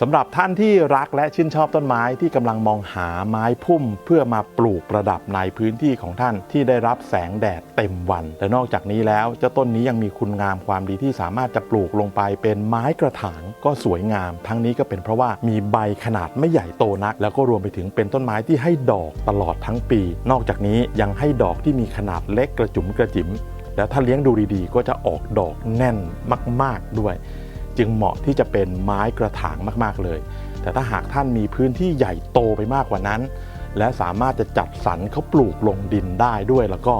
สำหรับท่านที่รักและชื่นชอบต้นไม้ที่กำลังมองหาไม้พุ่ม เพื่อมาปลูกประดับในพื้นที่ของท่านที่ได้รับแสงแดดเต็มวัน และนอกจากนี้แล้วเจ้าต้นนี้ยังมีคุณงามความดีที่สามารถจะปลูกลงไปเป็นไม้กระถางก็สวยงาม ทั้งนี้ก็เป็นเพราะว่ามีใบขนาดไม่ใหญ่โตนัก แล้วก็รวมไปถึงเป็นต้นไม้ที่ให้ดอกตลอดทั้งปี นอกจากนี้ยังให้ดอกที่มีขนาดเล็กกระจุ๋มกระจิ๋มแล้วถ้าเลี้ยงดูดีๆ ก็จะออกดอกแน่นมาก ๆด้วย จึงเหมาะที่จะเป็นไม้กระถางมาก ๆ เลย แต่ถ้าหากท่านมีพื้นที่ใหญ่โตไปมากกว่านั้น และสามารถจะจัดสรรเขาปลูกลงดินได้ด้วยแล้วก็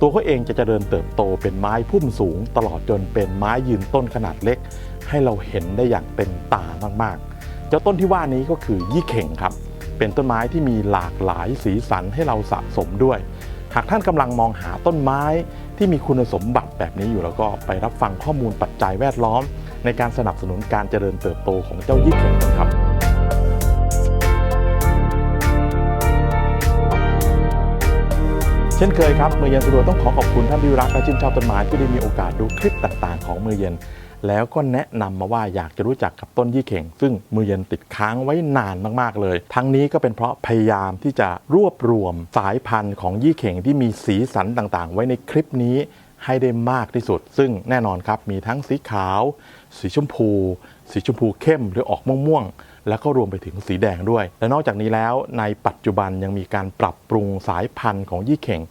ตัวเขาเองจะเจริญเติบโตเป็นไม้พุ่มสูง ตลอดจนเป็นไม้ยืนต้นขนาดเล็ก ให้เราเห็นได้อย่างเต็มตามากๆ เจ้าต้นที่ว่านี้ก็คือยี่เข่งครับ เป็นต้นไม้ที่มีหลากหลายสีสันให้เราสะสมด้วยหากท่านกำลังมองหาต้นไม้ที่มีคุณสมบัติแบบนี้อยู่แล้วก็ไปรับฟังข้อมูลปัจจัยแวดล้อม ในการสนับสนุนการเจริญเติบโตของเจ้ายี่เข่งครับเช่นเคยครับมือเย็นสะดวกต้องขอขอบคุณท่านที่รักและชื่นชอบต้นไม้ที่ได้มีโอกาสดูคลิปต่างๆ ของมือเย็น แล้วก็แนะนำมาว่าอยากจะรู้จักกับต้นยี่เข่ง ซึ่งมือเย็นติดค้างไว้นานมากๆเลย ทั้งนี้ก็เป็นเพราะพยายามที่จะรวบรวมสายพันธุ์ของยี่เข่งที่มีสีสันต่างๆ ไว้ในคลิปนี้ให้ได้มากที่สุด ซึ่งแน่นอนครับมีทั้งสีขาว สีชมพู สีชมพูเข้มหรือออกม่วงๆแล้วก็รวมไปถึงสีแดงด้วย และนอกจากนี้แล้วในปัจจุบันยังมีการปรับปรุงสายพันธุ์ของยี่เข่ง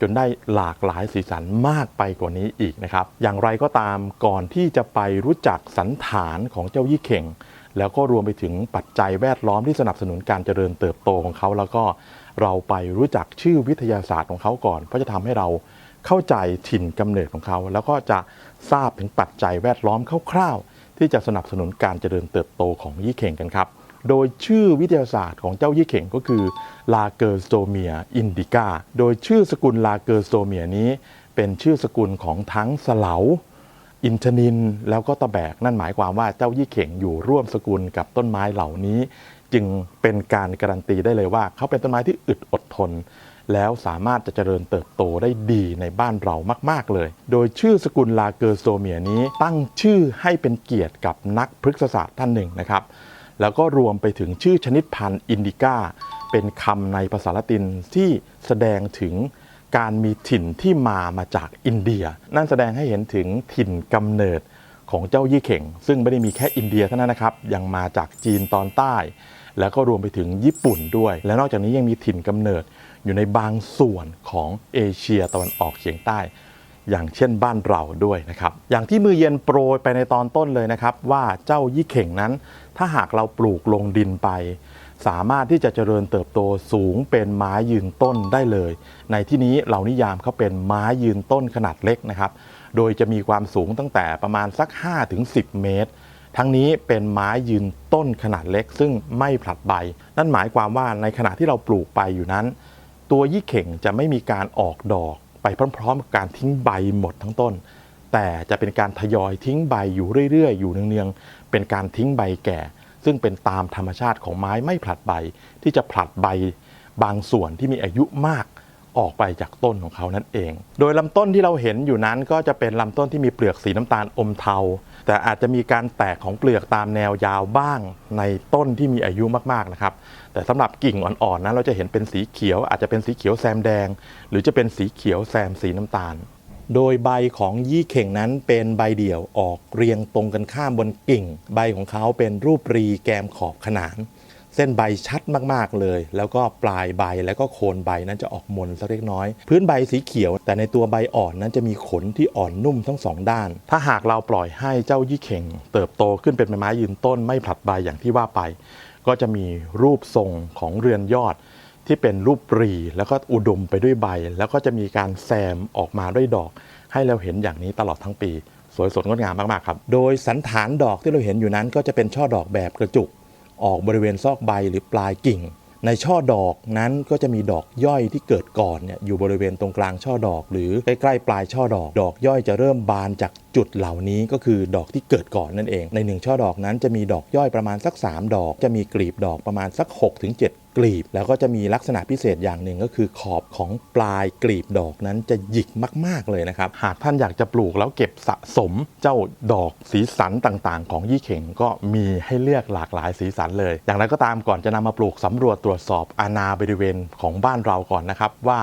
จนได้หลากหลายสีสันมากไปกว่านี้อีกนะครับ อย่างไรก็ตามก่อนที่จะไปรู้จักสันฐานของเจ้ายี่เข่ง แล้วก็รวมไปถึงปัจจัยแวดล้อมที่สนับสนุนการเจริญเติบโตของเขา แล้วก็เราไปรู้จักชื่อวิทยาศาสตร์ของเขาก่อน เพราะจะทำให้เรา เข้าใจถิ่นกำเนิดของเขา แล้วก็จะทราบถึงปัจจัยแวดล้อมคร่าวๆ ที่จะสนับสนุนการเจริญเติบโตของยี่เข่งกันครับ โดยชื่อวิทยาศาสตร์ของเจ้ายี่เข่งก็คือลาเกอร์โซเมียอินดิกาโดยชื่อสกุลลาเกอร์โซเมียนี้เป็นชื่อสกุลของทั้งสลาอินทนินแล้วก็ตะแบกนั่นหมายความว่าเจ้ายี่เข่งอยู่ร่วมสกุลกับต้นไม้เหล่านี้ จึงเป็นการการันตีได้เลยว่า เขาเป็นต้นไม้ที่อึดอดทน แล้วสามารถจะเจริญเติบโตได้ดีในบ้านเรามาก ๆ เลย โดยชื่อสกุลลาเกอร์โซเมียนี้ตั้งชื่อให้เป็นเกียรติกับนักพฤกษศาสตร์ท่านหนึ่งนะครับ แล้วก็รวมไปถึงชื่อชนิดพันธุ์อินดิก้า เป็นคำในภาษาละตินที่แสดงถึงการมีถิ่นที่มามาจากอินเดีย นั่นแสดงให้เห็นถึงถิ่นกำเนิดของเจ้ายี่เข่ง ซึ่งไม่ได้มีแค่อินเดียเท่านั้นนะครับ ยังมาจากจีนตอนใต้ แล้วก็รวมไปถึงญี่ปุ่นด้วย และนอกจากนี้ยังมีถิ่นกำเนิด อยู่ในบางส่วนของเอเชียตะวันออกเฉียงใต้ อย่างเช่นบ้านเราด้วยนะครับ อย่างที่มือเย็นโปรยไปในตอนต้นเลยนะครับ ว่าเจ้ายี่เข่งนั้น ถ้าหากเราปลูกลงดินไป สามารถที่จะเจริญเติบโตสูงเป็นไม้ยืนต้นได้เลย ในที่นี้เรานิยามเขาเป็นไม้ยืนต้นขนาดเล็กนะครับ โดยจะมีความสูงตั้งแต่ประมาณสัก 5-10 เมตรทั้งนี้เป็นไม้ยืนต้นขนาดเล็กซึ่งไม่ผลัดใบ นั่นหมายความว่าในขณะที่เราปลูกไปอยู่นั้น ตัวยี่เข่งจะไม่มีการออกดอกไปพร้อมๆกับการทิ้งใบหมดทั้งต้น แต่จะเป็นการทยอยทิ้งใบอยู่เรื่อยๆ อยู่เนืองๆ เป็นการทิ้งใบแก่ ซึ่งเป็นตามธรรมชาติของไม้ไม่ผลัดใบที่จะผลัดใบบางส่วนที่มีอายุมาก ออกไปจากต้นของเขานั่นเอง โดยลำต้นที่เราเห็นอยู่นั้นก็จะเป็นลำต้นที่มีเปลือกสีน้ำตาลอมเทา แต่อาจจะมีการแตกของเปลือกตามแนวยาวบ้างในต้นที่มีอายุมากๆนะครับ แต่สำหรับกิ่งอ่อนๆนั้นเราจะเห็นเป็นสีเขียว อาจจะเป็นสีเขียวแซมแดง หรือจะเป็นสีเขียวแซมสีน้ำตาลโดยใบของยี่เข่งนั้นเป็นใบเดี่ยวออกเรียงตรงกันข้ามบนกิ่ง ใบของเขาเป็นรูปรีแกมขอบขนาน เส้นใบชัดมากๆเลย แล้วก็ปลายใบแล้วก็โคนใบนั้นจะออกมนสักเล็กน้อย พื้นใบสีเขียว แต่ในตัวใบอ่อนนั้นจะมีขนที่อ่อนนุ่มทั้งสองด้าน ถ้าหากเราปล่อยให้เจ้ายี่เข่ง เติบโตขึ้นเป็นไม้ยืนต้นไม่ผลัดใบอย่างที่ว่าไป ก็จะมีรูปทรงของเรือนยอดที่เป็นรูปปรีแล้วก็อุดมไปด้วยใบ แล้วก็จะมีการแซมออกมาด้วยดอก ให้เราเห็นอย่างนี้ตลอดทั้งปี สวยสดงดงามมากๆครับ โดยสันฐานดอกที่เราเห็นอยู่นั้นก็จะเป็นช่อดอกแบบกระจุก ออกบริเวณซอกใบหรือปลายกิ่ง ในช่อดอกนั้นก็จะมีดอกย่อยที่เกิดก่อนเนี่ยอยู่บริเวณตรงกลางช่อดอก หรือใกล้ๆปลายช่อดอก ดอกย่อยจะเริ่มบานจาก จุดเหล่านี้ก็คือดอกที่เกิดก่อนนั่นเอง ในหนึ่งช่อดอกนั้นจะมีดอกย่อยประมาณสัก 3 ดอก จะมีกลีบดอกประมาณสัก 6-7กลีบ แล้วก็จะมีลักษณะพิเศษอย่างหนึ่งก็คือขอบของปลายกลีบดอกนั้นจะหยิกมาก ๆ เลยนะครับ หากท่านอยากจะปลูกแล้วเก็บสะสมเจ้าดอกสีสันต่างๆ ของยี่เข่งก็มีให้เลือกหลากหลายสีสันเลย อย่างไรก็ตามก่อนจะนำมาปลูกสำรวจตรวจสอบอาณาบริเวณของบ้านเราก่อนนะครับว่า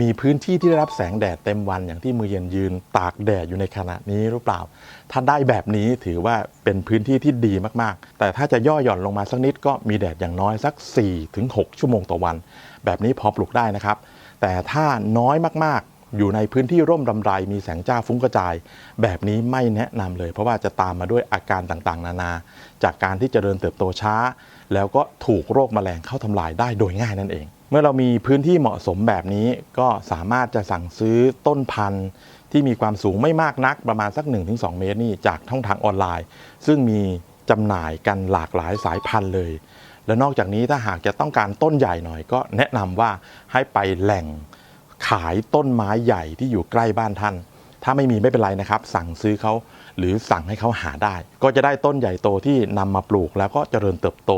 มีพื้นที่ที่ได้รับแสงแดดเต็มวันอย่างที่มือเย็นยืนตากแดดอยู่ในขณะนี้หรือเปล่า ถ้าได้แบบนี้ถือว่าเป็นพื้นที่ที่ดีมากๆ แต่ถ้าจะย่อหย่อนลงมาสักนิดก็มีแดดอย่างน้อยสัก 4-6 ชั่วโมงต่อวัน แบบนี้พอปลูกได้นะครับ แต่ถ้าน้อยมากๆ อยู่ในพื้นที่ร่มรำไรมีแสงจ้าฟุ้งกระจาย แบบนี้ไม่แนะนำเลย เพราะว่าจะตามมาด้วยอาการต่างๆ นานา จากการที่เจริญเติบโตช้า แล้วก็ถูกโรคแมลงเข้าทำลายได้โดยง่ายนั่นเอง เมื่อเรามีพื้นที่เหมาะสมแบบนี้ ก็สามารถจะสั่งซื้อต้นพันธุ์ที่มีความสูงไม่มากนักประมาณสัก 1-2 เมตรนี่จากช่องทางออนไลน์ ซึ่งมีจำหน่ายกันหลากหลายสายพันธุ์เลย และนอกจากนี้ถ้าหากจะต้องการต้นใหญ่หน่อย ก็แนะนำว่าให้ไปแหล่งขายต้นไม้ใหญ่ที่อยู่ใกล้บ้านท่าน ถ้าไม่มีไม่เป็นไรนะครับ สั่งซื้อเขาหรือสั่งให้เขาหาได้ ก็จะได้ต้นใหญ่โตที่นำมาปลูกแล้วก็เจริญเติบโต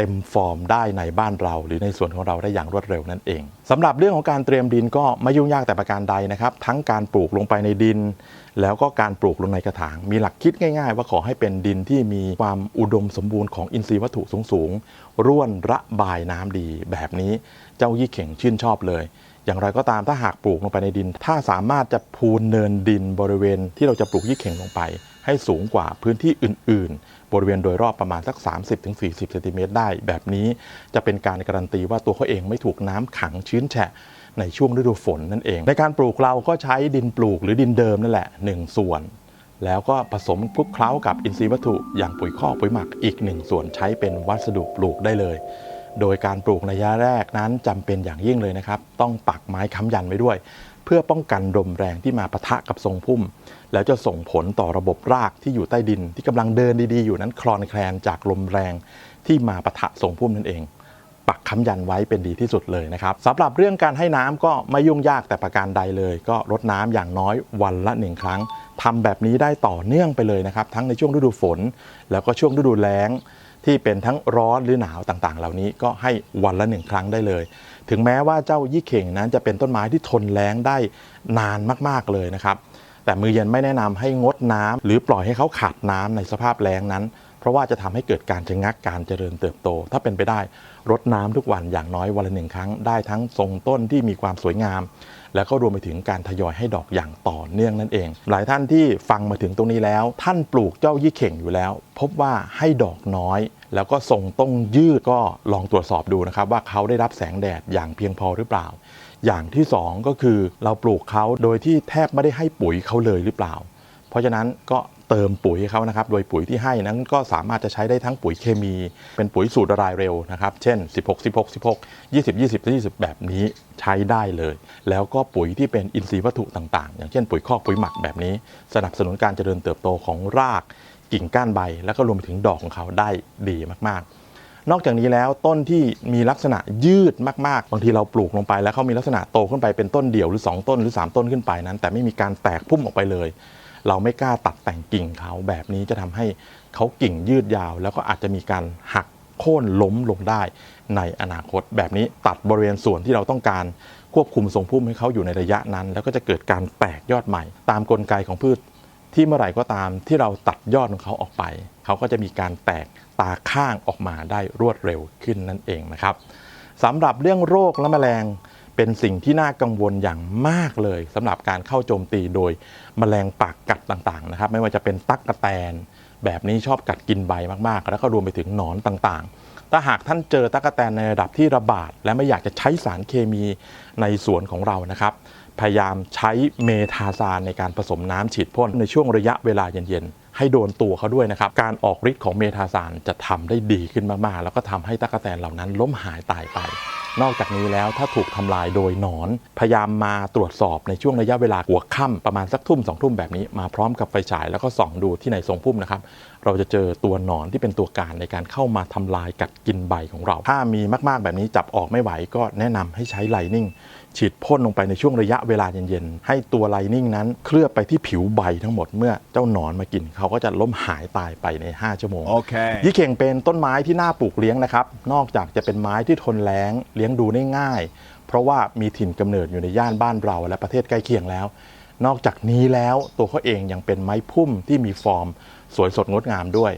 เต็มฟอร์มได้ในบ้านเรา หรือในส่วนของเราได้อย่างรวดเร็วนั่นเองสำหรับเรื่องของการเตรียมดินก็ไม่ยุ่งยากแต่ประการใดนะครับ ทั้งการปลูกลงไปในดิน แล้วก็การปลูกลงในกระถาง มีหลักคิดง่าย ๆ ว่าขอให้เป็นดินที่มีความอุดมสมบูรณ์ของอินทรีย์วัตถุสูงๆร่วนระบายน้ำดี แบบนี้เจ้ายี่เข่งชื่นชอบเลยอย่างไรก็ตามถ้าหากปลูกลงไปในดิน ถ้าสามารถจะพูนเนินดินบริเวณที่เราจะปลูกยี่เข่งลงไป ให้สูงกว่าพื้นที่อื่น บริเวณโดยรอบประมาณสัก 30-40เซนติเมตรได้ แบบนี้จะเป็นการการันตีว่าตัวเขาเองไม่ถูกน้ำขังชื้นแฉะในช่วงฤดูฝนนั่นเอง ในการปลูกเราก็ใช้ดินปลูกหรือดินเดิมนั่นแหละ 1 ส่วน แล้วก็ผสมคลุกเคล้ากับอินทรีย์วัตถุ อย่างปุ๋ยคอกปุ๋ยหมักอีกหนึ่งส่วนใช้เป็นวัสดุปลูกได้เลย โดยการปลูกในระยะแรกนั้นจำเป็นอย่างยิ่งเลยนะครับ ต้องปักไม้ค้ำยันไว้ด้วย เพื่อป้องกันลมแรงที่มาปะทะกับทรงพุ่ม แล้วจะส่งผลต่อระบบรากที่อยู่ใต้ดิน ที่กำลังเดินดีๆ อยู่นั้นคลอนแคลนจากลมแรงที่มาปะทะทรงพุ่มนั่นเอง ปักค้ำยันไว้เป็นดีที่สุดเลยนะครับสำหรับเรื่องการให้น้ำก็ไม่ยุ่งยากแต่ประการใดเลย ก็รดน้ำอย่างน้อยวันละหนึ่งครั้งทำแบบนี้ได้ต่อเนื่องไปเลยนะครับ ทั้งในช่วงฤดูฝน แล้วก็ช่วงฤดูแล้งที่เป็นทั้งร้อนหรือหนาวต่างๆ เหล่านี้ก็ให้วันละหนึ่งครั้งได้เลย ถึงแม้ว่าเจ้ายี่เข่งนั้นจะเป็นต้นไม้ที่ทนแล้งได้นานมากๆเลยนะครับ แต่มือเย็นไม่แนะนำให้งดน้ำหรือปล่อยให้เขาขาดน้ำในสภาพแล้งนั้น เพราะว่าจะทำให้เกิดการชะงักการเจริญเติบโต ถ้าเป็นไปได้รดน้ำทุกวันอย่างน้อยวันละหนึ่งครั้งได้ทั้งทรงต้นที่มีความสวยงาม แล้วก็รวมไปถึงการทยอยให้ดอกอย่างต่อเนื่องนั่นเอง หลายท่านที่ฟังมาถึงตรงนี้แล้ว ท่านปลูกเจ้ายี่เข่งอยู่แล้ว พบว่าให้ดอกน้อย แล้วก็ทรงต้งยืดก็ลองตรวจสอบดูนะครับ ว่าเขาได้รับแสงแดดอย่างเพียงพอหรือเปล่า อย่างที่สองก็คือเราปลูกเขาโดยที่แทบไม่ได้ให้ปุ๋ยเขาเลยหรือเปล่า เพราะฉะนั้นก็ เติมปุ๋ยให้เขานะครับ โดยปุ๋ยที่ให้นั้นก็สามารถจะใช้ได้ทั้งปุ๋ยเคมี เป็นปุ๋ยสูตรละลายเร็วนะครับ เช่น 16 16 16 20 20 20 แบบนี้ใช้ได้เลย แล้วก็ปุ๋ยที่เป็นอินทรีย์วัตถุต่างๆ อย่างเช่นปุ๋ยคอกปุ๋ยหมักแบบนี้ สนับสนุนการเจริญเติบโตของรากกิ่งก้านใบ แล้วก็รวมไปถึงดอกของเขาได้ดีมากๆนอกจากนี้แล้วต้นที่มีลักษณะยืดมากๆ บางทีเราปลูกลงไปแล้วเขามีลักษณะโตขึ้นไปเป็นต้นเดี่ยวหรือ 2 ต้นหรือ 3 ต้นขึ้นไปนั้น แต่ไม่มีการแตกพุ่มออกไปเลย เราไม่กล้าตัดแต่งกิ่งเขาแบบนี้จะทำให้เขากิ่งยืดยาว แล้วก็อาจจะมีการหักโค่นล้มลงได้ในอนาคต แบบนี้ตัดบริเวณส่วนที่เราต้องการควบคุมทรงพุ่มให้เขาอยู่ในระยะนั้น แล้วก็จะเกิดการแตกยอดใหม่ ตามกลไกของพืช ที่เมื่อไหร่ก็ตามที่เราตัดยอดของเขาออกไป เขาก็จะมีการแตกตาข้างออกมาได้รวดเร็วขึ้นนั่นเองนะครับสำหรับเรื่องโรคและแมลง เป็นสิ่งที่น่ากังวลอย่างมากเลยสำหรับการเข้าโจมตีโดยแมลงปากกัดต่างๆนะครับ ไม่ว่าจะเป็นตั๊กกะแตน แบบนี้ชอบกัดกินใบมากๆ แล้วก็รวมไปถึงหนอนต่างๆ ถ้าหากท่านเจอตั๊กกะแตนในระดับที่ระบาด และไม่อยากจะใช้สารเคมีในสวนของเรานะครับ พยายามใช้เมทาซานในการผสมน้ำฉีดพ่นในช่วงระยะเวลาเย็นๆให้โดนตัวเขาด้วยนะครับ การออกฤทธิ์ของเมทาซานจะทำได้ดีขึ้นมากๆ แล้วก็ทำให้ตั๊กแตนเหล่านั้นล้มหายตายไปนอกจากนี้แล้วถ้าถูกทำลายโดยหนอน พยายามมาตรวจสอบในช่วงระยะเวลาหัวค่ำประมาณสักทุ่มสองทุ่มแบบนี้มาพร้อมกับไฟฉายแล้วก็ส่องดูที่ในทรงพุ่มนะครับเราจะเจอตัวหนอนที่เป็นตัวการในการเข้ามาทำลายกัดกินใบของเรา ถ้ามีมากๆแบบนี้จับออกไม่ไหวก็แนะนำให้ใช้ไลนิ่งฉีดพ่นลงไปในช่วงระยะเวลาเย็นๆ ให้ตัวไลนิ่งนั้นเคลือบไปที่ผิวใบทั้งหมดเมื่อเจ้าหนอนมากินเขาก็จะล้มหายตายไปใน 5 ชั่วโมง Okay. ยี่เข่งเป็นต้นไม้ที่น่าปลูกเลี้ยงนะครับ นอกจากจะเป็นไม้ที่ทนแล้งเลี้ยงดูได้ง่าย เพราะว่ามีถิ่นกำเนิดอยู่ในย่านบ้านเราและประเทศใกล้เคียงแล้ว นอกจากนี้แล้วตัวเขาเองยังเป็นไม้พุ่มที่มีฟอร์ม สวยสดงดงามด้วย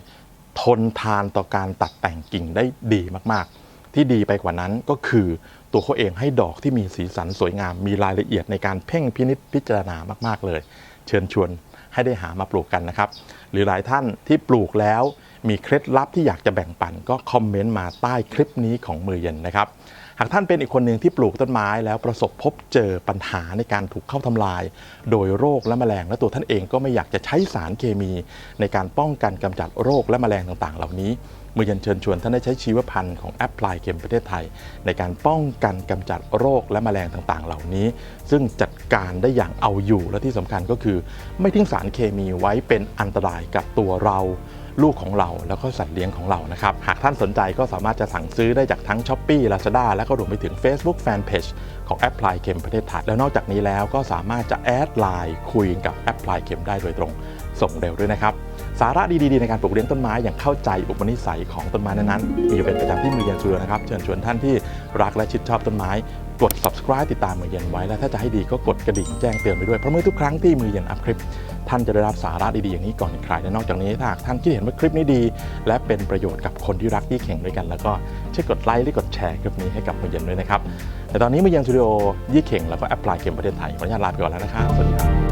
ทนทานต่อการตัดแต่งกิ่งได้ดีมากๆ ที่ดีไปกว่านั้นก็คือตัวเขาเองให้ดอกที่มีสีสันสวยงาม มีรายละเอียดในการเพ่งพินิจพิจารณามาก ๆ เลย เชิญชวนให้ได้หามาปลูกกันนะครับ หรือหลายท่านที่ปลูกแล้ว มีเคล็ดลับที่อยากจะแบ่งปันก็คอมเมนต์มาใต้คลิปนี้ของมือเย็นนะครับ หากท่านเป็นอีกคนหนึ่งที่ปลูกต้นไม้แล้วประสบพบเจอปัญหาในการถูกเข้าทำลาย โดยโรคและแมลงและตัวท่านเองก็ไม่อยากจะใช้สารเคมี ในการป้องกันกำจัดโรคและแมลงต่างๆ เหล่านี้ มือย็นเชิญชวนท่านได้ใช้ชีวพันธุ์ของแอปพลายเกมประเทศไทย ในการป้องกันกำจัดโรคและแมลงต่างๆ เหล่านี้ ซึ่งจัดการได้อย่างเอาอยู่และที่สำคัญก็คือ ไม่ทิ้งสารเคมีไว้เป็นอันตรายกับตัวเราลูกของเราแล้วก็สัตว์เลี้ยงของเรานะครับ หากท่านสนใจก็สามารถจะสั่งซื้อได้จากทั้ง s h อ p e e Lazada และก็รวมไปถึง Facebook Fanpage ของแอปพลายเ m มประเทศไทย แล้วนอกจากนี้แล้วก็สามารถจะแอดไลน์คุยกับแอปพลายเ m มได้โดยตรง ส่งเร็วด้วยนะครับ สาระดีๆในการปลูกเลี้ยงต้นไม้อย่างเข้าใจอุปนิสัยของต้นไม้นั้นๆมีอยู่เป็นประจำที่มือเย็นเชือนะครับเชิญชวนท่านที่รักและชื่นชอบต้นไม้กด subscribe ติดตามมือเย็นไว้และถ้าจะให้ดีก็กดกระดิ่งแจ้งเตือนไปด้วยเพราะเมื่อทุกครั้งที่มือเย็นอัพคลิป ท่านจะได้รับสาระดีๆอย่างนี้ก่อนใครและนอกจากนี้ถ้าท่านคิดเห็นว่าคลิปนี้ดี และเป็นประโยชน์กับคนที่รักที่เข่งด้วยกัน แล้วก็ช่วยกดไลค์และกดแชร์คลิปนี้ให้กับมือเย็นด้วยนะครับแต่ตอนนี้มือเย็นสตูดิโอยี่เข่งแล้วก็แอปพลายเกมประเทศไทยขออนุญาตลาไปก่อนแล้วนะครับสวัสดีครับ